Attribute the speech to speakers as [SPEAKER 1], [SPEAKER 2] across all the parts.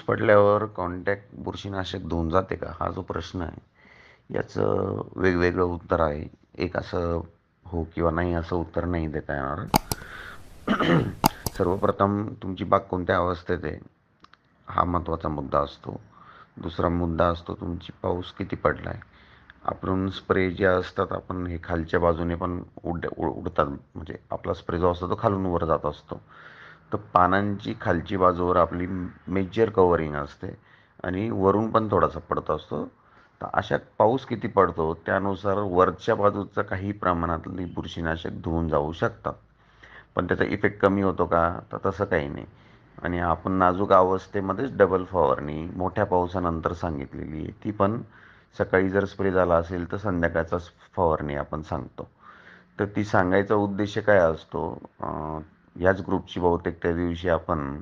[SPEAKER 1] पडल्यावर कॉन्टॅक्ट बुरशीनाशक धुवून जाते का? हा जो प्रश्न आहे याचं वेगवेगळं उत्तर आहे. एक असं हो किंवा नाही असं उत्तर नाही देता येणार. सर्वप्रथम तुमची बाग कोणत्या अवस्थेत आहे? हा महत्त्वाचा मुद्दा असतो. दुसरा मुद्दा असतो तुमची पाऊस किती पडला आहे आपण स्प्रे जे असतात आपण हे खालच्या बाजूने पण उड उडतात. म्हणजे आपला स्प्रे जो असतो तो खालून वर जात असतो. तर पानांची खालची बाजूवर आपली मेजर कवरिंग असते आणि वरून पण थोडासा पडत असतो. तर अशा पाऊस किती पडतो त्यानुसार वरच्या बाजूचं काही प्रमाणातली बुरशीनाशक धुवून जाऊ शकतात. पण त्याचा इफेक्ट कमी होतो का? तर तसं काही नाही. आणि आपण नाजूक अवस्थेमध्येच डबल फवारणी मोठ्या पावसानंतर सांगितलेली आहे. ती पण सकाळी जर स्प्रे झाला असेल तर संध्याकाळचाच फवारणी आपण सांगतो. तर ती सांगायचा उद्देश काय असतो? याच ग्रुपची बहुतेक त्या दिवशी आपण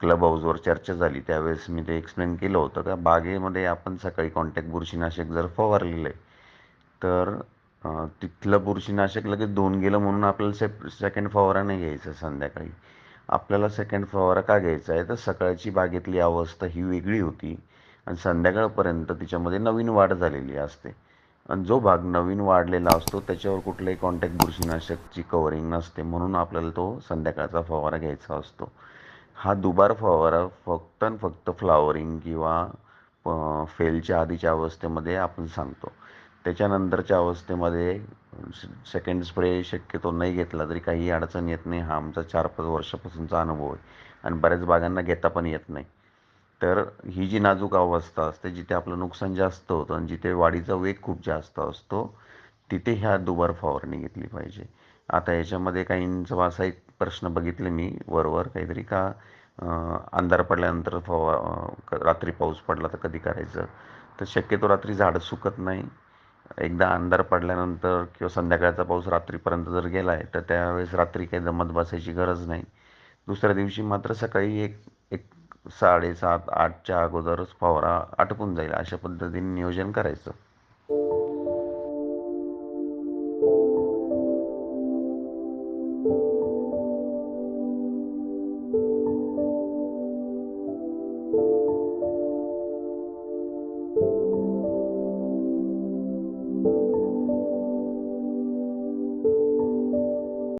[SPEAKER 1] क्लब हाऊसवर चर्चा झाली. त्यावेळेस मी ते एक्सप्लेन केलं होतं का बागेमध्ये आपण सकाळी कॉन्टॅक्ट बुरशीनाशक जर फवारलेलं आहे तर तिथलं बुरशीनाशक लगेच दोन गेलं म्हणून आपल्याला से सेकंड फवारा नाही घ्यायचा संध्याकाळी. आपल्याला सेकंड फवारा का घ्यायचा आहे? तर सकाळची बागेतली अवस्था ही वेगळी होती आणि संध्याकाळपर्यंत तिच्यामध्ये नवीन वाढ झालेली असते. आणि जो भाग नवीन वाढलेला असतो त्याच्यावर कुठल्याही कॉन्टॅक्ट बुरशीनाशकची कवरिंग नसते. म्हणून आपल्याला तो संध्याकाळचा फवारा घ्यायचा असतो. हा दुबार फवारा फक्त आणि फक्त फ्लावरिंग किंवा फेलच्या आधीच्या अवस्थेमध्ये आपण सांगतो. त्याच्यानंतरच्या अवस्थेमध्ये सेकंड स्प्रे शक्यतो नाही घेतला तरी काही अडचण येत नाही. हा आमचा चार पाच वर्षापासूनचा अनुभव आहे. आणि बऱ्याच बागांना घेता पण येत नाही. तर ही जी नाजूक अवस्था असते जिथे आपलं नुकसान जास्त होतं आणि जिथे वाढीचा वेग खूप जास्त असतो तिथे ह्या दुबार फवारणी घेतली पाहिजे. आता याच्यामध्ये काहींचा असा एक प्रश्न बघितले मी वरवर काहीतरी का अंधार पडल्यानंतर फवा रात्री पाऊस पडला तर कधी करायचं? तर शक्यतो रात्री झाडं सुकत नाही. एकदा अंधार पडल्यानंतर किंवा संध्याकाळचा पाऊस रात्रीपर्यंत जर गेला आहे तर त्यावेळेस रात्री काही जमत बसायची गरज नाही. दुसऱ्या दिवशी मात्र सकाळी एक साडेसात आठच्या अगोदरच फवारा आटपून जाईल. अशा पद्धतीने नियोजन करायचं.